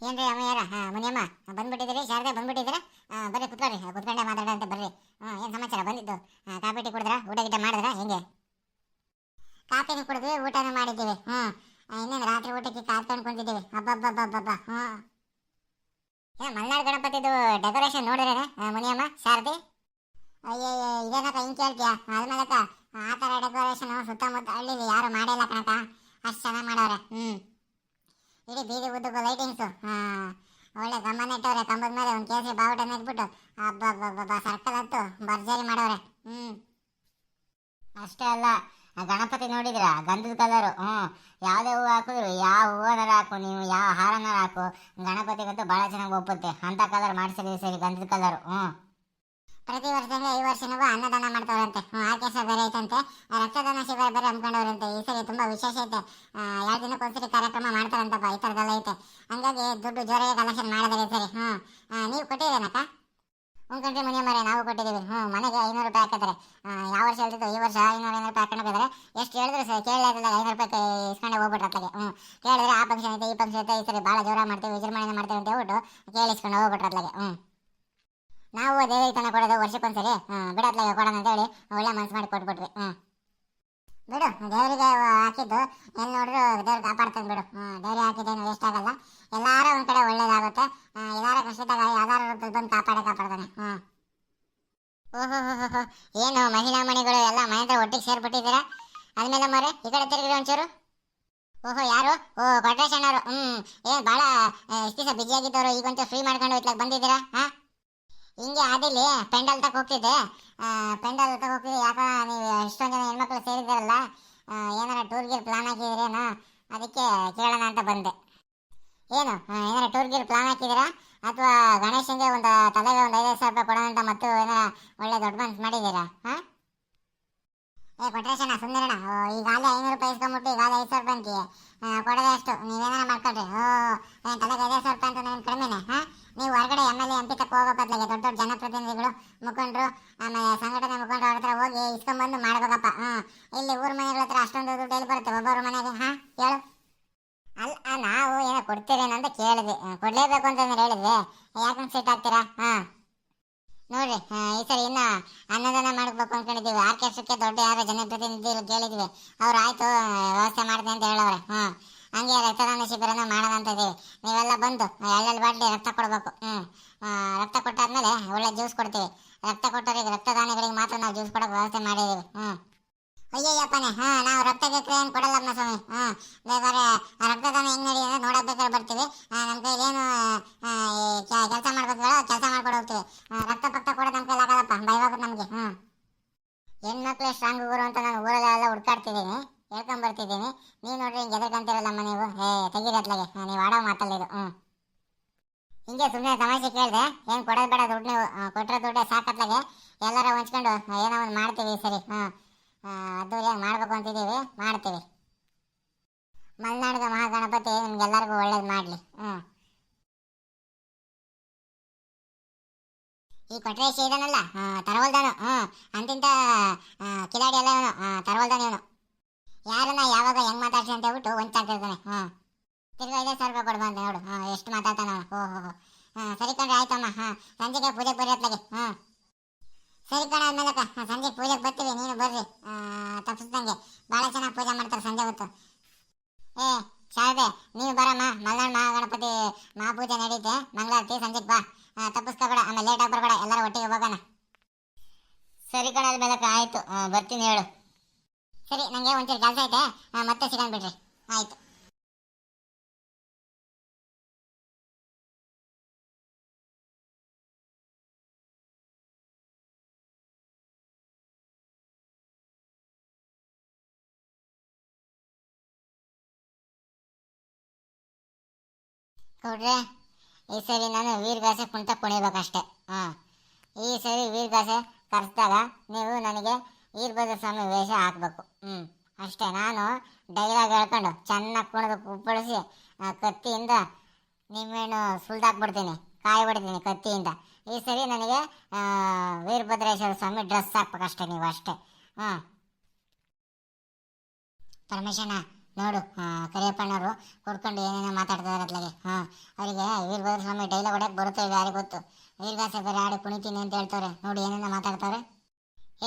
ಏನ್ರಿ ಅಮ್ಮ ಯಾರ? ಮುನಿಯಮ್ಮ ಬಂದ್ಬಿಟ್ಟಿದ್ದೀರಿ? ಶಾರದೆ, ಬಂದ್ಬಿಟ್ಟಿದ್ದೀರಾ? ಹಾಂ, ಬರ್ರಿ ಕುತ್ಕೊಳ್ರಿ. ಕುತ್ಕೊಂಡೆ ಮಾತಾಡೋಂತ ಬರ್ರಿ. ಹಾಂ, ಏನು ಸಮಾಚಾರ? ಬಂದಿದ್ದು. ಕಾಫಿ ಟೀ ಕುಡಿದ್ರಾ? ಊಟ ಗಿಡ ಮಾಡಿದ್ರಾ? ಹೆಂಗೆ? ಕಾಫಿನೂ ಕುಡಿದ್ವಿ, ಊಟನೂ ಮಾಡಿದ್ದೀವಿ. ಹ್ಞೂ ಇನ್ನೇನು ರಾತ್ರಿ ಊಟಕ್ಕೆ ಕಾತ್ಕೊಂಡು ಕುಂತಿದ್ದೀವಿ. ಹಬ್ಬಬ್ಬಬ್ಬಬ್ಬ ಹ್ಞೂ ಏನು ಮಲ್ನಾಡು ಗಣಪತಿದು ಡೆಕೋರೇಷನ್ ನೋಡಿದ್ರೆ ಮುನಿಯಮ್ಮ ಶಾರದೆ? ಅಯ್ಯೋ ಇದೇನಕ್ಕ ಹಿಂಗೆ ಕೇಳ್ತೀಯಾ? ಅದ್ಮೇಲಕ್ಕ, ಆ ಥರ ಡೆಕೋರೇಷನ್ ಸುತ್ತಮುತ್ತ ಹಳ್ಳಿಲಿ ಯಾರು ಮಾಡಿಲ್ಲ ಕಣಕ ಅಷ್ಟು ಚೆನ್ನಾಗಿ ಮಾಡವ್ರೆ ಹ್ಞೂ ಇಡೀ ಬೀದಿ ಉದ್ದಕ್ಕೂ ಲೈಟಿಂಗ್ಸು ಹಾಂ, ಒಳ್ಳೆ ಗಮನ ಇಟ್ಟವ್ರೆ ಕಂಬದ ಮೇಲೆ ಒಂದು ಕೇಸರಿ ಬಾವುಟ ನೆಟ್ಬಿಟ್ಟು ಹಬ್ಬ ಸರ್ಕಲ್ ಹತ್ತು. ಭರ್ಜರಿ ಮಾಡವ್ರೆ. ಹ್ಞೂ ಅಷ್ಟೇ ಅಲ್ಲ ಗಣಪತಿ ನೋಡಿದ್ರ? ಗಂಧದ ಕಲರು ಹ್ಞೂ ಯಾವುದೇ ಹೂವು ಹಾಕಿದ್ರು, ಯಾವ ಹೂವನಾರ ಹಾಕು, ನೀವು ಯಾವ ಹಾರನಾರ ಹಾಕು, ಗಣಪತಿಗಂತೂ ಭಾಳ ಚೆನ್ನಾಗಿ ಒಪ್ಪುತ್ತೆ. ಅಂಥ ಕಲರ್ ಮಾಡಿಸಿದ್ವಿ ಸರಿ, ಗಂಧದ ಕಲರು ಹ್ಞೂ ಪ್ರತಿ ವರ್ಷದಂಗೆ ಈ ವರ್ಷನೂ ಅನ್ನದಾನ ಮಾಡ್ತಾವ್ರಂತೆ. ಆ ಕೆಲಸ ಬೇರೆ ಐತಂತೆ. ರಕ್ತದಾನ ಶಿಬಿರ ಬೇರೆ ಹಮ್ಮಿಕೊಂಡವ್ರಂತೆ. ಈ ಸರಿ ತುಂಬ ವಿಶೇಷ ಐತೆ. ಎರಡು ದಿನಕ್ಕೊಂದ್ಸರಿ ಕಾರ್ಯಕ್ರಮ ಮಾಡ್ತಾರಂತಪ್ಪ, ಈ ಥರದ್ದೆಲ್ಲ ಐತೆ. ಹಂಗಾಗಿ ದುಡ್ಡು ಜೋರಾಗಿ ಕಲೆಕ್ಷನ್ ಮಾಡಿದ್ರೆ ಸರಿ ಹ್ಞೂ ನೀವು ಕೊಟ್ಟಿರೇನಕ್ಕ ಹ್ಞೂ ಕಂಡ್ರಿ ಮನೆ ಮರೆ ನಾವು ಕೊಟ್ಟಿದ್ದೀವಿ. ಹ್ಞೂ ಮನೆಗೆ ಐನೂರು ರೂಪಾಯಿ ಹಾಕಿದ್ರೆ ಯಾವ ವರ್ಷ ಹೇಳ್ತಿದ್ದು ಈ ವರ್ಷ ಐನೂರು ಐನೂರು ರೂಪಾಯಿ ಹಾಕೊಂಡು ಹೋಗಿದ್ದಾರೆ ಎಷ್ಟು ಹೇಳಿದ್ರು ಸರ್ ಕೇಳಲಿಲ್ಲ ಐನೂರು ರೂಪಾಯಿ ಇಸ್ಕೊಂಡೆ ಹೋಗ್ಬಿಟ್ರು ಅತ್ಲಾಗೆ ಹ್ಞೂ ಕೇಳಿದ್ರೆ ಆ ಫಂಕ್ಷನ್ ಐತೆ ಈ ಫಂಕ್ಷನ್ ಐತೆ ಈ ಸರಿ ಭಾಳ ಜೋರ ಮಾಡ್ತೀವಿ ವಿಜೃಂಭಣೆ ಮಾಡ್ತೀವಿ ಅಂತ ಹೇಳ್ಬಿಟ್ಟು ಕೇಳಿಸ್ಕೊಂಡು ಹೋಗ್ಬಿಟ್ರು ಅತ್ಲಾಗೆ ಹ್ಞೂ ನಾವು ದೇವರಿಗೆ ತನ ಕೊಡೋದು ವರ್ಷಕ್ಕೊಂದ್ಸರಿ ಹ್ಞೂ ಬಿಡತ್ಲಾಗೆ ಕೊಡೋಣ ಅಂತ ಹೇಳಿ ಒಳ್ಳೆ ಮನಸ್ಸು ಮಾಡಿ ಕೊಟ್ಬಿಟ್ವಿ ಹ್ಞೂ ಬಿಡು ದೇವರಿಗೆ ಹಾಕಿದ್ದು ಎಲ್ಲಿ ನೋಡಿದ್ರು ದೇವ್ರು ಕಾಪಾಡ್ತಾನೆ ಬಿಡು. ದೇವ್ರಿಗೆ ಹಾಕಿದ್ದೇನು ವೇಸ್ಟ್ ಆಗಲ್ಲ. ಎಲ್ಲಾರ ಒಂದು ಕಡೆ ಒಳ್ಳೇದಾಗುತ್ತೆ. ಎಲ್ಲಾರ ಕಷ್ಟದಾಗ ಯಾವ್ದಾರ ಬಂದು ಕಾಪಾಡೇ ಕಾಪಾಡ್ತಾನೆ ಹ್ಞೂ ಓಹೋ ಏನು ಮಹಿಳಾ ಮಣಿಗಳು ಎಲ್ಲ ಮನೆ ಒಟ್ಟಿಗೆ ಸೇರ್ಬಿಟ್ಟಿದ್ದೀರಾ? ಅದ್ಮೇಲೆ ಮರೆ ಈ ಕಡೆ ತಿರುಗಿರಿ ಒಂಚೂರು. ಓಹೋ, ಯಾರು? ಓ, ಕೊಟ್ರೇಶ್ ಅಣ್ಣವರು. ಹ್ಞೂ ಏನು ಭಾಳ ಎಷ್ಟು ದಿವಸ ಬ್ಯುಸಿಯಾಗಿದ್ದವರು ಈಗಂತೂ ಫ್ರೀ ಮಾಡ್ಕೊಂಡು ಇತ್ಲಾಗ ಬಂದಿದ್ದೀರಾ, ಹಾಂ? ಹಿಂಗೆ ಆದಿಲಿ ಪೆಂಡಲ್ ತಕ ಹೋಗ್ತಿದ್ದೆ. ಪೆಂಡಲ್ ತಕ ಹೋಗ್ತಿದ್ದೆ. ಯಾಕ ನೀವು ಎಷ್ಟೊಂದು ಜನ ಹೆಣ್ಮಕ್ಳು ಸೇರಿದ್ದಾರಲ್ಲ ಏನಾರ ಟೂರ್ ಗೀರ್ ಪ್ಲಾನ್ ಹಾಕಿದ್ರೇನೋ ಅದಕ್ಕೆ ಕೇಳೋಣ ಅಂತ ಬಂದೆ. ಏನು ಏನಾರ ಟೂರ್ ಗೀರ್ ಪ್ಲಾನ್ ಹಾಕಿದ್ದೀರಾ? ಅಥವಾ ಗಣೇಶನಿಗೆ ಒಂದು ತಲೆಗೆ ಒಂದು ಐದೈದು ಸಾವಿರ ರೂಪಾಯಿ ಕೊಡೋಣ ಅಂತ ಮತ್ತು ಏನಾರ ಒಳ್ಳೆ ದೊಡ್ಡ ಮನ್ಸು ಮಾಡಿದ್ದೀರಾ? ಹಾಂ ಏ ಕೊಟ್ರೇಶಣ್ಣ ಸುಂದರಣ್ಣ ಈಗಾಗಲೇ ಐನೂರು ರೂಪಾಯಿ ಇಸ್ಕೊಂಬಿಟ್ಟು ಈಗಾಗಲೇ ಐದು ಸಾವಿರ ರೂಪಾಯಿ ಅಂತೀಯ. ಕೊಡೋದೇ ಅಷ್ಟು. ನೀವೇನಾರ ಮಾಡ್ಕೊಳ್ರಿ. ಓ ಏನು ತಲೆಗೆ ಐದೈದು ಸಾವಿರ ರೂಪಾಯಿ ಅಂತ ನಾನು ಕಡಿಮೆನೆ, ಹಾಂ? ನೀವು ಹೊರಗಡೆ M L A M P ತಕ್ಕ ಹೋಗೋ ಬದಲಿಗೆ ದೊಡ್ಡ ದೊಡ್ಡ ಜನಪ್ರತಿನಿಧಿಗಳು, ಮುಖಂಡರು, ಆಮೇಲೆ ಸಂಘಟನೆ ಮುಖಂಡರ ಹತ್ರ ಹೋಗಿ ಇಸ್ಕೊಂಬಂದು ಮಾಡ್ಬೇಕಪ್ಪ. ಹಾಂ, ಇಲ್ಲಿ ಊರ ಮನೆಗಳ ಹತ್ರ ಅಷ್ಟೊಂದು ದುಡ್ಡು ಎಲ್ಲಿ ಬರುತ್ತೆ? ಒಬ್ಬೊಬ್ಬರ ಮನೆಗೆ, ಹಾಂ? ಹೇಳು. ಅಲ್ಲ ನಾವು ಏನೋ ಕೊಡ್ತೀರೇನೋ ಅಂತ ಕೇಳಿದೆ. ಕೊಡಲೇಬೇಕು ಕೊಡ್ಲೇಬೇಕು ಅಂತ ಹೇಳಿದ್ವಿ ಯಾಕಂದ್ರೆ ಸಿಟ್ ಆಗ್ತೀರಾ? ಹಾಂ. ನೋಡ್ರಿ ಈ ಸರಿ ಇನ್ನ ಅನ್ನದಾನ ಮಾಡ್ಬೇಕು ಅನ್ಕೊಂಡಿದ್ದೀವಿ. ಆರ್ಕೆಸ್ಟ್ರಕ್ಕೆ ದೊಡ್ಡ ಯಾರೋ ಜನಪ್ರತಿನಿಧಿ ಕೇಳಿದ್ವಿ. ಅವ್ರು ಆಯ್ತು ವ್ಯವಸ್ಥೆ ಮಾಡ್ತೀನಿ ಅಂತ ಹೇಳವ್ರೆ. ಹ್ಞೂ ಹಂಗೆ ರಕ್ತದಾನ ಶಿಬಿರನ ಮಾಡೋಣ ಅಂತ ಇದೀವಿ. ನೀವೆಲ್ಲ ಬಂದು ಎಲ್ಲೆಲ್ಲಿ ಬಾಟ್ಲಿ ರಕ್ತ ಕೊಡ್ಬೇಕು. ಹ್ಞೂ ರಕ್ತ ಕೊಟ್ಟಾದ್ಮೇಲೆ ಒಳ್ಳೆ ಜ್ಯೂಸ್ ಕೊಡ್ತೀವಿ. ರಕ್ತ ಕೊಟ್ಟವರಿಗೆ ರಕ್ತದಾನಿಗಳಿಗೆ ಮಾತ್ರ ನಾವು ಜ್ಯೂಸ್ ಕೊಡೋಕೆ ವ್ಯವಸ್ಥೆ ಮಾಡಿದ್ದೀವಿ. ಹ್ಮ್. ಅಯ್ಯಯ್ಯಪ್ಪನೇ, ಹಾ, ನಾವು ರಕ್ತಕ್ಕೆ ಏನು ಕೊಡಲ್ಲಮ್ಮ ಸ್ವಾಮಿ. ಹಾ ಬೇಕಾದ್ರೆ ರಕ್ತದಾನ ಹೆಂಗ್ ನಡೆಯೋದು ನೋಡಕ್ ಬೇಕಾದ್ರೆ ಬರ್ತೀವಿ. ನಮ್ಮ ಕೈಲೇನು ಕೆಲಸ ಮಾಡ್ಬೇಕು ಕೆಲಸ ಮಾಡ್ಕೊಂಡು ಹೋಗ್ತೀವಿ. ರಕ್ತ ಪಕ್ತ ಕೊಡೋದು ನಮ್ಮ ಕೈಲಿ ಆಗಲ್ಲಪ್ಪ ಭಯವಾಗುತ್ತೆ ನಮಗೆ ಹ್ಞೂ ಹೆಣ್ಮಕ್ಳು ಸ್ಟ್ರಾಂಗ್ ಗುರು ಅಂತ ನಾನು ಊರಲ್ಲೆಲ್ಲ ಹುಡ್ಕಾಡ್ತಿದ್ದೀನಿ ಹೇಳ್ಕೊಂಡ್ ಬರ್ತಿದ್ದೀನಿ ನೀವು ನೋಡ್ರಿ, ಹಿಂಗೆ ಎದರ್ಕಂತೀರಲ್ಲಮ್ಮ ನೀವು? ಹೇ ತೆಗೀರತ್ಲಾಗೆ ನೀವು ಆಡೋ ಮಾತಲ್ಲ ಇದು ಹ್ಞೂ ಹಿಂಗೆ ಸುಮ್ಮನೆ ಸಮಸ್ಯೆ ಕೇಳಿದೆ, ಏನು ಕೊಡೋದು ಬೇಡ ದುಡ್ಡು ನೀವು ಕೊಟ್ಟಿರೋ ದುಡ್ಡೇ ಸಾಕತ್ಲಾಗೆ ಎಲ್ಲರ ಹೊಂಚ್ಕೊಂಡು, ಏನೋ ಒಂದು ಮಾಡ್ತೀವಿ ಸರಿ, ಹಾಂ. ಅದ್ದೂರಿಯಾಗಿ ಮಾಡ್ಬೇಕು ಅಂತಿದ್ದೀವಿ, ಮಾಡ್ತೀವಿ. ಮಲೆನಾಡಿನ ಮಹಾಗಣಪತಿ, ನಿಮ್ಗೆಲ್ಲರಿಗೂ ಒಳ್ಳೇದು ಮಾಡಲಿ, ಹ್ಞೂ. ಈ ಕೊಟ್ರೇಶ್ ಇದನ್ನಲ್ಲ ತರವಲ್ದಾನು, ಹ್ಞೂ. ಅಂತಿಂತ ಕಿಲಾಡಿ ಎಲ್ಲ ಇವನು ತರವಲ್ದಾನು ಇವನು. ಯಾರನ್ನ ಯಾವಾಗ ಹೆಂಗ್ ಮಾತಾಡ್ಸಿ ಅಂತ ಹೇಳ್ಬಿಟ್ಟು ಒಂಚಾಗ್ತಿರ್ತಾನೆ ಹ್ಞೂ. ತಿರ್ಗಿ ಐದೇ ಸಾವಿರ ರೂಪಾಯಿ ನೋಡು ಹಾಂ ಎಷ್ಟು ಮಾತಾಡ್ತಾನ ಅವನು ಓ ಹೋ. ಹೋ ಸರಿ ಕಣ್ರಿ, ಆಯ್ತಮ್ಮ ಹಾಂ ಸಂಜೆಗೆ ಪೂಜೆ ಬರ್ರಿ ಅತ್ಲಾಗೆ, ಹ್ಞೂ ಸರಿ ಕಣ ಆದ್ಮೇಲಕ್ಕ ಸಂಜೆ ಪೂಜೆಗೆ ಬರ್ತೀವಿ ನೀನು ಬರ್ರಿ ತಪ್ಪಿಸ್ದಂಗೆ ಭಾಳ ಚೆನ್ನಾಗಿ ಪೂಜೆ ಮಾಡ್ತಾರೆ ಸಂಜೆ ಹೊತ್ತು ಏ ಶಾರದೆ ನೀವು ಬರಮ್ಮ ಮಲ್ನಾಡ್ ಮಹಾಗಣಪತಿ ಮಹಾಪೂಜೆ ನಡೀತೆ ಮಂಗಳಾರತಿ ಸಂಜೆಗೆ ಬಾ ಆ, ತಪ್ಪಿಸ್ಕೋಬೇಡ ಆಮೇಲೆ ಲೇಟ್ ಆಗಿ ಬರಬೇಡ ಎಲ್ಲರೂ ಒಟ್ಟಿಗೆ ಹೋಗೋಣ ಆಯ್ತು ಆ, ಬರ್ತೀನಿ ಹೇಳು. ಸರಿ ನನಗೆ ಒಂಚೂರು ಕೆಲಸ ಐತೆ. ಮತ್ತೆ ಸಿಗೋಣ ಬಿಡ್ರಿ ಆಯ್ತು. ಕೊಡ್ರೆ. ಈ ಸರಿ ನಾನು ವೀರಗಾಸೆ ಕುಣಿತ ಕುಣಿಬೇಕಷ್ಟೆ. ಹಾಂ ಈ ಸರಿ ವೀರಗಾಸೆ ಕರೆಸಿದಾಗ ನೀವು ನನಗೆ ವೀರಭದ್ರ ಸ್ವಾಮಿ ವೇಷ ಹಾಕಬೇಕು. ಹ್ಞೂ ಅಷ್ಟೇ. ನಾನು ಡೈಲಾಗ್ ಹೇಳ್ಕೊಂಡು ಚೆನ್ನಾಗಿ ಕುಣಿದು ಕುಪ್ಪಳಿಸಿ ಕತ್ತಿಯಿಂದ ನಿಮ್ಮೇನು ಸುಲ್ದಾಕ್ಬಿಡ್ತೀನಿ ಕಾಯಿ ಬಿಡ್ತೀನಿ ಕತ್ತಿಯಿಂದ. ಈ ಸರಿ ನನಗೆ ವೀರಭದ್ರೇಶ್ವರ ಸ್ವಾಮಿ ಡ್ರೆಸ್ ಹಾಕ್ಬೇಕಷ್ಟೇ ನೀವು ಅಷ್ಟೇ. ಹಾಂ. ಪರಮೇಶಣ್ಣ ನೋಡು ಕರಿಯಪ್ಪಣ್ಣವರು ಕುಡ್ಕೊಂಡು ಏನೇನೋ ಮಾತಾಡ್ತಿದ್ದಾರೆ ಅದ್ಲಾಗೆ. ಹಾಂ. ಅವರಿಗೆ ವೀರಭದ್ರ ಸ್ವಾಮಿ ಡೈಲಾಗ್ ಹೊಡೆಯೋಕೆ ಬರುತ್ತೆ ಯಾರಿಗೆ ಗೊತ್ತು. ವೀರಗಾಸೆ ಬೇರೆ ಆಡಿ ಕುಣಿತೀನಿ ಅಂತ ಹೇಳ್ತಾರೆ ನೋಡಿ ಏನೇನ ಮಾತಾಡ್ತಾರೆ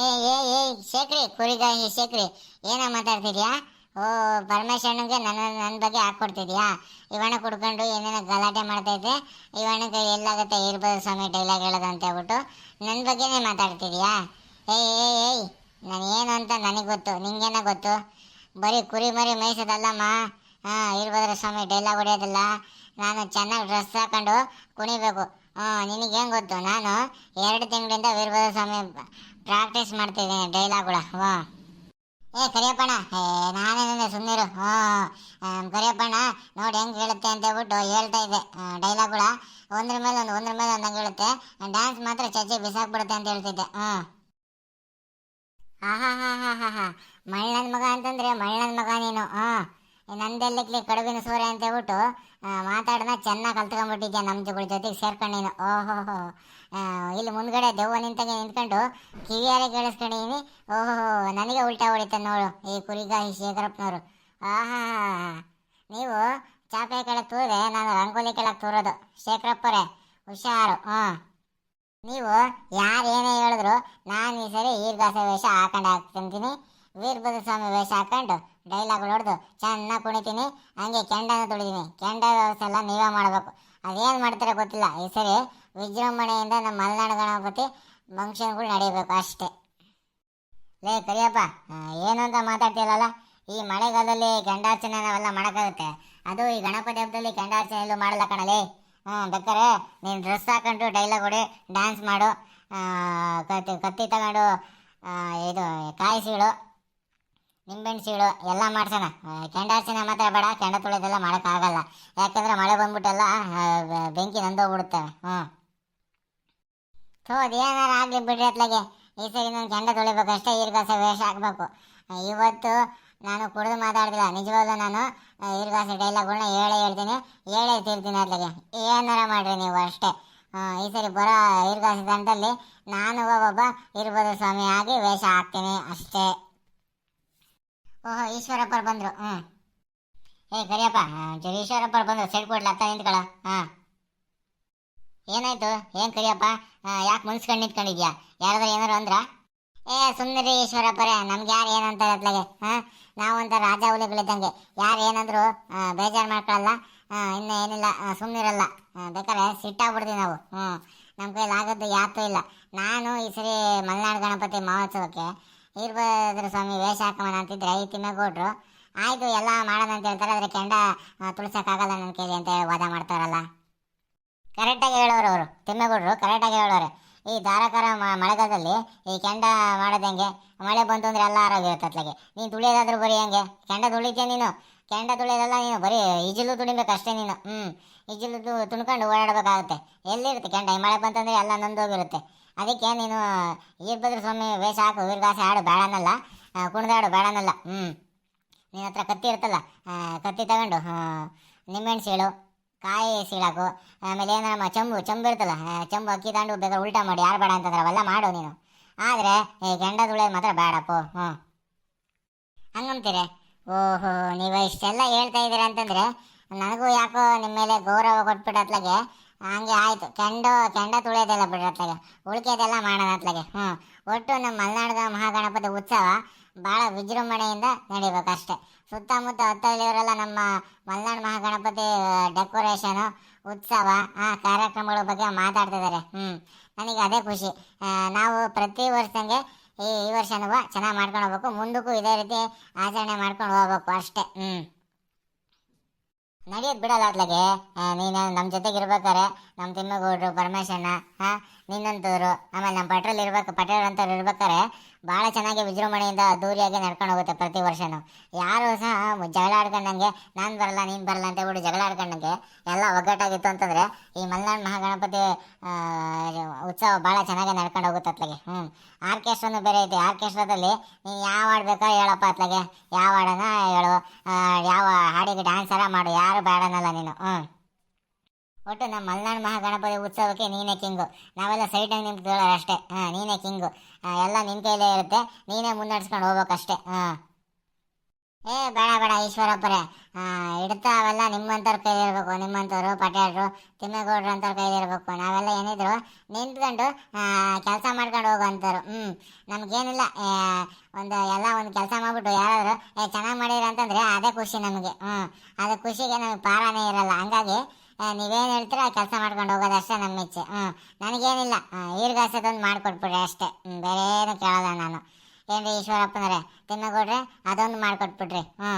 ಏ ಏ ಏ ಶೇಖ್ರಿ ಕುರಿಗಾಯಿ ಶೇಖ್ರಿ ಏನೋ ಮಾತಾಡ್ತಿದ್ಯಾ? ಓ, ಪರಮೇಶ್ವರನಿಗೆ ನನ್ನ ನನ್ನ ಬಗ್ಗೆ ಹಾಕ್ಕೊಡ್ತಿದ್ಯಾ? ಇವಣ್ಣ ಕುಡ್ಕೊಂಡು ಏನೇನೋ ಗಲಾಟೆ ಮಾಡ್ತೈತೆ. ಇವಣ್ಣಗೆ ಎಲ್ಲಾಗತ್ತೆ ಇರ್ಬೋದು ಸ್ವಾಮಿ ಡೈಲಾಗ್ ಹೇಳೋದು ಅಂತ ಹೇಳ್ಬಿಟ್ಟು. ನನ್ನ ಬಗ್ಗೆನೇ ಮಾತಾಡ್ತಿದ್ಯಾ? ಏಯ್ ಏಯ್ ಏಯ್ ನಾನು ಏನು ಅಂತ ನನಗೆ ಗೊತ್ತು, ನಿಂಗೇನ ಗೊತ್ತು? ಬರೀ ಕುರಿ ಮರಿ ಮೇಯಿಸೋದಲ್ಲಮ್ಮ. ಹಾಂ ವೀರಭದ್ರ ಸ್ವಾಮಿ ಡೈಲಾಗ್ ಹೊಡೆಯೋದಿಲ್ಲ. ನಾನು ಚೆನ್ನಾಗಿ ಡ್ರೆಸ್ ಹಾಕೊಂಡು ಕುಣಿಬೇಕು. ಹಾಂ ನಿನಗೆ ಹೆಂಗೆ ಗೊತ್ತು? ನಾನು ಎರಡು ತಿಂಗಳಿಂದ ವೀರಭದ್ರ ಸ್ವಾಮಿ ಪ್ರಾಕ್ಟೀಸ್ ಮಾಡ್ತಿದ್ದೀನಿ ಡೈಲಾಗ್ಗಳ. ವಾ ಏ, ಕರಿಯಪ್ಪಣ್ಣ. ಏ ನಾನೇನೇ ಸುಮ್ಮನಿರು ಹಾಂ ಕರಿಯಪ್ಪಣ್ಣ, ನೋಡಿ ಹೆಂಗೆ ಹೇಳುತ್ತೆ ಅಂತ ಹೇಳ್ಬಿಟ್ಟು ಹೇಳ್ತಾ ಇದ್ದೆ. ಡೈಲಾಗ್ಗಳ. ಒಂದ್ರ ಮೇಲೆ ಒಂದು, ಒಂದ್ರ ಮೇಲೆ ಒಂದು ಹಂಗೆ ಹೇಳುತ್ತೆ. ಡ್ಯಾನ್ಸ್ ಮಾತ್ರ ಚಚ್ಚಿ ಬಿಸಾಕ್ಬಿಡುತ್ತೆ ಅಂತ ಹೇಳ್ತಿದ್ದೆ. ಹಾಂ ಹಾ ಹಾ ಹಾ ಹಾ ಹಾ ಮಳ್ಳನ ಮಗ ಅಂತಂದ್ರೆ ಮಳ್ಳನ ಮಗ ನೀನು. ಹಾಂ ನಂದೆಲ್ಲಕ್ಲಿ ಕಡುಬಿನ ಸೂರ್ಯ ಅಂತ ಹೇಳ್ಬಿಟ್ಟು ಮಾತಾಡೋಣ ಚೆನ್ನಾಗಿ ಕಲ್ತ್ಕೊಂಡ್ಬಿಟ್ಟಿದ್ದೆ ನಮ್ಮ ಜಗಳ ಜೊತೆಗೆ ಸೇರ್ಕೊಂಡು ನೀನು. ಓಹೋ ಇಲ್ಲಿ ಮುಂದ್ಗಡೆ ದೆವ್ವ ನಿಂತಾಗೆ ನಿಂತ್ಕೊಂಡು ಕಿವಿಯಾರೆ ಕೇಳಿಸ್ಕೊಂಡಿದ್ದೀನಿ ಓಹೋ ನನಗೆ ಉಲ್ಟಾ ಹೊಡಿತ ನೋಡು ಈ ಕುರಿಗಾಯಿ ಶೇಖರಪ್ಪನವರು. ಆಹಾ, ನೀವು ಚಾಪೆ ಕೆಳಗೆ ತೂರಿದೆ, ನಾನು ರಂಗೋಲಿ ಕೆಳಗೆ ತೂರೋದು. ಶೇಖರಪ್ಪರೇ, ಹುಷಾರು ಹಾಂ ನೀವು ಯಾರು ಏನೇ ಹೇಳಿದ್ರು ನಾನು ಈ ಸರಿ ಈರ್ಗಾಸ ವೇಷ ಹಾಕೊಂಡು ಹಾಕ್ತಿಂತೀನಿ. ವೀರಭದ್ರ ಸ್ವಾಮಿ ವೇಷ ಹಾಕೊಂಡು ಡೈಲಾಗ್ ಹೊಡೆದು ಚೆನ್ನಾಗಿ ಕುಣಿತೀನಿ, ಹಂಗೆ ಕೆಂಡನ ತೊಳಿದೀನಿ ಕೆಂಡ ಎಲ್ಲ ನೀವೇ ಮಾಡಬೇಕು. ಅದೇನು ಮಾಡ್ತಾರೆ ಗೊತ್ತಿಲ್ಲ. ಈ ಸರಿ ವಿಜೃಂಭಣೆಯಿಂದ ನಮ್ಮ ಮಲೆನಾಡು ಗಣಪತಿ ಫಂಕ್ಷನ್ಗಳು ನಡೀಬೇಕು ಅಷ್ಟೇ. ಲೇ, ಕರಿಯಪ್ಪ ಏನು ಅಂತ ಮಾತಾಡ್ತಿರಲ್ಲ? ಈ ಮಳೆಗಾಲದಲ್ಲಿ ಕೆಂಡಾರ್ಚನೆ ನಾವೆಲ್ಲ ಮಾಡೋಕ್ಕಾಗುತ್ತೆ. ಅದು ಈ ಗಣಪತಿ ಹಬ್ಬದಲ್ಲಿ ಕೆಂಡಾರ್ಚನೆ ಎಲ್ಲೂ ಮಾಡಲ್ಲ ಕಣಲೇ ಹ್ಞೂ ಬೇಕಾರೆ ನೀನು ಡ್ರೆಸ್ ಹಾಕೊಂಡು ಡೈಲಾಗ್ ಹೊಡಿ ಡ್ಯಾನ್ಸ್ ಮಾಡು ಕತ್ತಿ ಕತ್ತಿ ತಗೊಂಡು ಇದು ಕಾಯಿ ಸೀಳು ನಿಂಬೆಹಣ್ಣು ಸೀಳು ಎಲ್ಲ ಮಾಡ್ಸೋಣ. ಕೆಂಡಾರ್ಸಿನ ಮಾತ್ರ ಬೇಡ, ಕೆಂಡ ತುಳಿದೆಲ್ಲ ಮಾಡೋಕ್ಕಾಗಲ್ಲ ಯಾಕಂದ್ರೆ ಮಳೆ ಬಂದ್ಬಿಟ್ಟೆಲ್ಲ ಬೆಂಕಿ ನಂದೋಗ್ಬಿಡುತ್ತೆ. ಹ್ಞೂ ಥೋ ಅದೇನಾರ ಆಗಲಿ ಬಿಡ್ರಿ ಅತ್ಲಾಗೆ. ಈ ಸರಿ ನಾನು ಕೆಂಡ ತೊಳಿಬೇಕಷ್ಟೇ ಈರ್ಗಾಸ ವೇಷ ಹಾಕ್ಬೇಕು. ಇವತ್ತು ನಾನು ಕುಡಿದು ಮಾತಾಡ್ತಿಲ್ಲ ನಿಜವಾಗ್ಲೂ ನಾನು ಈರ್ಗಾಸ ಡೈಲಾಗ್ಗಳನ್ನ ಹೇಳೇ ಹೇಳ್ತೀನಿ. ಹೇಳೇ ತೀರ್ತೀನಿ ಅತ್ಲಾಗೆ. ಏನಾರ ಮಾಡ್ರಿ ನೀವು ಅಷ್ಟೇ. ಈ ಸರಿ ಬರೋ ಈರ್ಗಾಸ ತಂಟಲ್ಲಿ ನಾನು ಒಬ್ಬ ಇರ್ಬೋದು ಸ್ವಾಮಿ ಆಗಿ ವೇಷ ಹಾಕ್ತೀನಿ ಅಷ್ಟೇ. ಓಹೋ, ಈಶ್ವರಪ್ಪ ಬಂದರು. ಹ್ಞೂ ಏ, ಕರಿಯಪ್ಪ ಜರಿ ಈಶ್ವರಪ್ಪರು ಬಂದರು ಸೆಡ್ ಕೊಡ್ಲ, ಅತ್ತ ನಿಂತ್ಕೊಳ. ಹಾಂ. ಏನಾಯ್ತು? ಏನು ಕರಿಯಪ್ಪ? ಯಾಕೆ ಮುನ್ಸ್ಕೊಂಡು ನಿಂತ್ಕೊಂಡಿದ್ಯಾ? ಯಾರಾದ್ರೂ ಏನಾರು ಅಂದ್ರ? ಏ ಸುಮ್ಮನೆ ಈಶ್ವರಪ್ಪರೇ, ನಮ್ಗೆ ಯಾರು ಏನಂತಾರೆ ಅತ್ಲಾಗೆ, ಹಾಂ? ನಾವಂತ ರಾಜ ಹುಲಿಗಳಿದ್ದಂಗೆ. ಯಾರು ಏನಂದ್ರು ಬೇಜಾರು ಮಾಡ್ಕೊಳ್ಳಲ್ಲ ಇನ್ನು ಏನಿಲ್ಲ ಸುಮ್ಮನಿರಲ್ಲ ಬೇಕಾದ್ರೆ ಸಿಟ್ಟಾಗ್ಬಿಡ್ತೀವಿ ನಾವು. ಹ್ಞೂ ನಮ್ಮ ಕೈಲಿ ಆಗೋದು ಯಾತೂ ಇಲ್ಲ. ನಾನು ಈ ಸರಿ ಮಲೆನಾಡು ಗಣಪತಿ ಮಹೋತ್ಸವಕ್ಕೆ ವೀರಭದ್ರ ಸ್ವಾಮಿ ವೇಷ ಹಾಕೋಣ ಅಂತಿದ್ರೆ ಈ ತಿಮ್ಮೇಗೌಡರು ಆಯಿತು, ಎಲ್ಲ ಮಾಡೋಣ ಅಂತ ಹೇಳ್ತಾರೆ. ಆದರೆ ಕೆಂಡ ತುಳ್ಸಕ್ಕಾಗಲ್ಲ ನನ್ನ ಕೇಳಿ ಅಂತ ವಾದ ಮಾಡ್ತಾರಲ್ಲ. ಕರೆಕ್ಟಾಗಿ ಹೇಳೋರು ಅವರು. ತಿಮ್ಮೇಗೌಡರು ಕರೆಕ್ಟಾಗಿ ಹೇಳೋರು. ಈ ಧಾರಾಕಾರ ಮಳೆಗಾಲದಲ್ಲಿ ಈ ಕೆಂಡ ಮಾಡೋದು ಹೆಂಗೆ? ಮಳೆ ಬಂತು ಅಂದ್ರೆ ಎಲ್ಲ ಆರೋಗ್ಯ ಅತ್ಲಾಗೆ. ನೀನು ತುಳಿಯೋದಾದ್ರೂ ಬರೀ ಹೆಂಗೆ. ಕೆಂಡ ತುಳಿತೀಯ ನೀನು? ಕೆಂಡ ತುಳಿಯೋದಲ್ಲ ನೀನು? ಬರೀ ಈಜಲು ತುಳಿಬೇಕು ಅಷ್ಟೇ ನೀನು? ಹ್ಞೂ ಈಜಲು ತುಳ್ಕೊಂಡು ಓಡಾಡಬೇಕಾಗುತ್ತೆ. ಎಲ್ಲಿರುತ್ತೆ ಕೆಂಡ? ಈ ಮಳೆ ಬಂತಂದ್ರೆ ಎಲ್ಲ ನಂದೋಗಿರುತ್ತೆ. ಅದಕ್ಕೆ ನೀನು ವೀರಭದ್ರ ಸ್ವಾಮಿ ವೇಷ ಹಾಕು ವೀರಗಾಸೆ ಹಾಡು ಬೇಡನಲ್ಲ ಕುಣಿದಾಡು ಬೇಡನಲ್ಲ ಹ್ಞೂ ನಿನ್ನ ಹತ್ರ ಕತ್ತಿ ಇರ್ತಲ್ಲ ಕತ್ತಿ ತಗೊಂಡು ನಿಂಬೆಹಣ್ಣು ಸೀಳು ಕಾಯಿ ಸೀಳಾಕು ಆಮೇಲೆ ಏನಾರ ಚಂಬು ಚಂಬು ಇರ್ತಲ್ಲ ಚಂಬು ಅಕ್ಕಿ ತಗೊಂಡು ಬೇಕಾದ್ರೆ ಉಲ್ಟಾ ಮಾಡಿ, ಯಾರು ಬೇಡ ಅಂತಂದ್ರೆ ಅವೆಲ್ಲ ಮಾಡು ನೀನು. ಆದರೆ ಈ ತುಳಿಯೋದು ಮಾತ್ರ ಬೇಡಪ್ಪು ಹ್ಞೂ ಹಂಗಂತೀರಿ ಓಹೋ, ನೀವು ಇಷ್ಟೆಲ್ಲ ಹೇಳ್ತಾ ಇದ್ದೀರಾ ಅಂತಂದರೆ, ನನಗೂ ಯಾಕೋ ನಿಮ್ಮ ಮೇಲೆ ಗೌರವ ಕೊಟ್ಬಿಟ್ಟು ಅತ್ಲಾಗೆ ಹಂಗೆ ಆಯಿತು. ಕೆಂಡ ಕೆಂಡ ತುಳಿಯೋದೆಲ್ಲ ಬಿಡ್ರಿ ಉಳಿಕೆದೆಲ್ಲ ಮಾಡೋದತ್ಲಾಗೆ ಹ್ಞೂ ಒಟ್ಟು ನಮ್ಮ ಮಲೆನಾಡದ ಮಹಾಗಣಪತಿ ಉತ್ಸವ ಭಾಳ ವಿಜೃಂಭಣೆಯಿಂದ ಅಷ್ಟೇ. ಸುತ್ತಮುತ್ತ ಹತ್ತಳ್ಳಿಯವರೆಲ್ಲ ನಮ್ಮ ಮಲೆನಾಡು ಮಹಾಗಣಪತಿ ಡೆಕೋರೇಷನು ಉತ್ಸವ, ಆ, ಕಾರ್ಯಕ್ರಮಗಳ ಬಗ್ಗೆ ಮಾತಾಡ್ತಿದ್ದಾರೆ ಹ್ಞೂ ನನಗೆ ಅದೇ ಖುಷಿ. ನಾವು ಪ್ರತಿ ವರ್ಷದಂಗೆ ಈ ಈ ವರ್ಷನೂ ಚೆನ್ನಾಗಿ ಮಾಡ್ಕೊಂಡು ಹೋಗ್ಬೇಕು. ಮುಂದಕ್ಕೂ ಇದೇ ರೀತಿ ಆಚರಣೆ ಮಾಡ್ಕೊಂಡು ಹೋಗ್ಬೇಕು ಅಷ್ಟೇ. ಹ್ಞೂ ನಡೆಯೋದು ಬಿಡಲ್ಲ ಅತ್ಲಾಗೆ ನೀನು ನಮ್ಮ ಜೊತೆಗೆ ಇರ್ಬೇಕಾರೆ ನಮ್ಮ ತಿಮ್ಮಗೌಡರು ಪರಮೇಶಣ್ಣ ಹಾಂ ನಿನ್ನಂಥವ್ರು ಆಮೇಲೆ ನಮ್ಮ ಪಟ್ರಲ್ಲಿ ಇರ್ಬೇಕು, ಪಟೇಲ್ ಅಂತವ್ರು ಇರ್ಬೇಕಾರೆ ಭಾಳ ಚೆನ್ನಾಗಿ ವಿಜೃಂಭಣೆಯಿಂದ ಅದ್ದೂರಿಯಾಗಿ ನಡ್ಕೊಂಡು ಹೋಗುತ್ತೆ ಪ್ರತಿ ವರ್ಷನೂ. ಯಾರು ಸಹ ಜಗಳ ಆಡ್ಕೊಂಡಂಗೆ ನಾನು ಬರಲ್ಲ, ನೀನು ಬರಲ್ಲ ಅಂತ ಹೇಳ್ಬಿಟ್ಟು ಜಗಳ ಆಡ್ಕೊಂಡಂಗೆ ಎಲ್ಲ ಒಗ್ಗಟ್ಟಾಗಿತ್ತು ಅಂತಂದರೆ ಈ ಮಲೆನಾಡು ಮಹಾಗಣಪತಿ ಉತ್ಸವ ಭಾಳ ಚೆನ್ನಾಗಿ ನಡ್ಕೊಂಡು ಹೋಗುತ್ತೆ ಅತ್ಲಾಗೆ. ಹ್ಞೂ ಆರ್ಕೆಸ್ಟ್ರಾನು ಬೇರೆ ಐತೆ. ಆರ್ಕೆಸ್ಟ್ರಾದಲ್ಲಿ ನೀನು ಯಾವ ಹಾಡು ಬೇಕಾದ್ರೆ ಹೇಳಪ್ಪ ಅತ್ಲಾಗೆ. ಯಾವ ಹಾಡನ್ನ ಹೇಳು. ಯಾವ ಹಾಡಿಗೆ ಡ್ಯಾನ್ಸ್ ಎಲ್ಲ ಮಾಡು. ಯಾರು ಬೇಡನಲ್ಲ ನೀನು. ಹ್ಞೂ ಒಟ್ಟು ನಮ್ಮ ಮಲೆನಾಡು ಮಹಾಗಣಪತಿ ಉತ್ಸವಕ್ಕೆ ನೀನೇ ಕಿಂಗು. ನಾವೆಲ್ಲ ಸೈಡಾಗಿ ನಿಂತ್ಕೊಳ್ಳೋರು ಅಷ್ಟೇ. ಹಾಂ, ನೀನೇ ಕಿಂಗು. ಎಲ್ಲ ನಿನ್ನ ಕೈಲೇ ಇರುತ್ತೆ. ನೀನೇ ಮುನ್ನಡೆಸ್ಕೊಂಡು ಹೋಗ್ಬೇಕಷ್ಟೇ. ಹಾಂ. ಏ, ಬೇಡ ಬೇಡ, ಈಶ್ವರಪ್ಪರೇ. ಇಡ್ತಾ ಅವೆಲ್ಲ ನಿಮ್ಮಂಥವ್ರ ಕೈಲಿರ್ಬೇಕು ನಿಮ್ಮಂಥವ್ರು ಪಟೇಲ್ರು ತಿಮ್ಮೇಗೌಡ್ರು ಅಂಥವ್ರ ಕೈಲಿರ್ಬೇಕು ನಾವೆಲ್ಲ ಏನಿದ್ರು ನಿಂತ್ಕೊಂಡು ಕೆಲಸ ಮಾಡ್ಕೊಂಡು ಹೋಗೋಂಥವ್ರು ಹ್ಞೂ ನಮಗೇನಿಲ್ಲ ಒಂದು ಎಲ್ಲ ಒಂದು ಕೆಲಸ ಮಾಡ್ಬಿಟ್ಟು ಯಾರಾದರೂ, ಏ, ಚೆನ್ನಾಗಿ ಮಾಡಿರ ಅಂತಂದರೆ ಅದೇ ಖುಷಿ ನಮಗೆ. ಹ್ಞೂ ಅದೇ ಖುಷಿಗೆ ನಮಗೆ ಪಾರಾನೇ ಇರಲ್ಲ. ಹಂಗಾಗಿ ನೀವೇನು ಹೇಳ್ತೀರ, ಕೆಲಸ ಮಾಡ್ಕೊಂಡು ಹೋಗೋದಷ್ಟೇ ನಮ್ಮ ಇಚ್ಛೆ ಹ್ಞೂ ನನಗೇನಿಲ್ಲ. ಈರ್ಗಾಸದೊಂದು ಮಾಡಿಕೊಟ್ಬಿಡ್ರಿ ಅಷ್ಟೇ. ಬೇರೆ ಏನು ಕೇಳಲ್ಲ ನಾನು. ಏನ್ರಿ ಈಶ್ವರಪ್ಪನವ್ರೆ ತಿನ್ನಗೌಡ್ರೆ ಅದೊಂದು ಮಾಡಿಕೊಟ್ಬಿಡ್ರಿ. ಹ್ಞೂ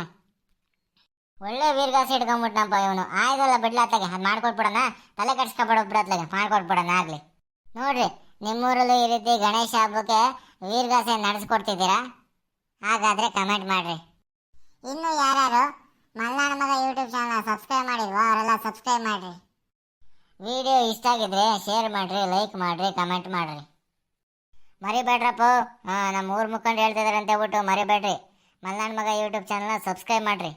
ಒಳ್ಳೆ ವೀರ್ಗಾಸ ಇಟ್ಕೊಂಬಿಟ್ನಪ್ಪ ಇವನು. ಆಯ್ದಲ್ಲ ಬಿಡ್ಲಾತಾಗೆ ಅದು ಮಾಡ್ಕೊಟ್ಬಿಡೋಣ. ತಲೆ ಕಟ್ಸ್ಕೊಬಿಡೋ ಮಾಡ್ಕೊಟ್ಬಿಡೋಣ ಆಗಲಿ. ನೋಡ್ರಿ, ನಿಮ್ಮೂರಲ್ಲೂ ಈ ರೀತಿ ಗಣೇಶ ಹಬ್ಬಕ್ಕೆ ವೀರ್ಗಾಸೆ ನಡೆಸ್ಕೊಡ್ತಿದ್ದೀರಾ? ಹಾಗಾದರೆ ಕಮೆಂಟ್ ಮಾಡಿರಿ. ಇನ್ನು ಯಾರ್ಯಾರು ಮಲ್ನಾಡ ಮಗ ಯೂಟ್ಯೂಬ್ ಚಾನಲ್ ಸಬ್ಸ್ಕ್ರೈಬ್ ಮಾಡಿಲ್ವೋ? ಅವರೆಲ್ಲ ಸಬ್ಸ್ಕ್ರೈಬ್ ಮಾಡ್ರಿ. ವಿಡಿಯೋ ಇಷ್ಟ ಆಗಿದ್ರೆ ಶೇರ್ ಮಾಡ್ರಿ ಲೈಕ್ ಮಾಡ್ರಿ ಕಮೆಂಟ್ ಮಾಡ್ರಿ. ಮರಿಬೇಡ್ರಪ್ಪ. ನಮ್ಮ ಊರು ಮುಖಂಡು ಹೇಳ್ತಿದಾರೆ ಅಂತ ಹೇಳ್ಬಿಟ್ಟು ಮರಿಬೇಡ್ರಿ. ಮಲ್ನಾಡ ಮಗ ಯೂಟ್ಯೂಬ್ ಚಾನಲ್ನ ಸಬ್ಸ್ಕ್ರೈಬ್ ಮಾಡ್ರಿ.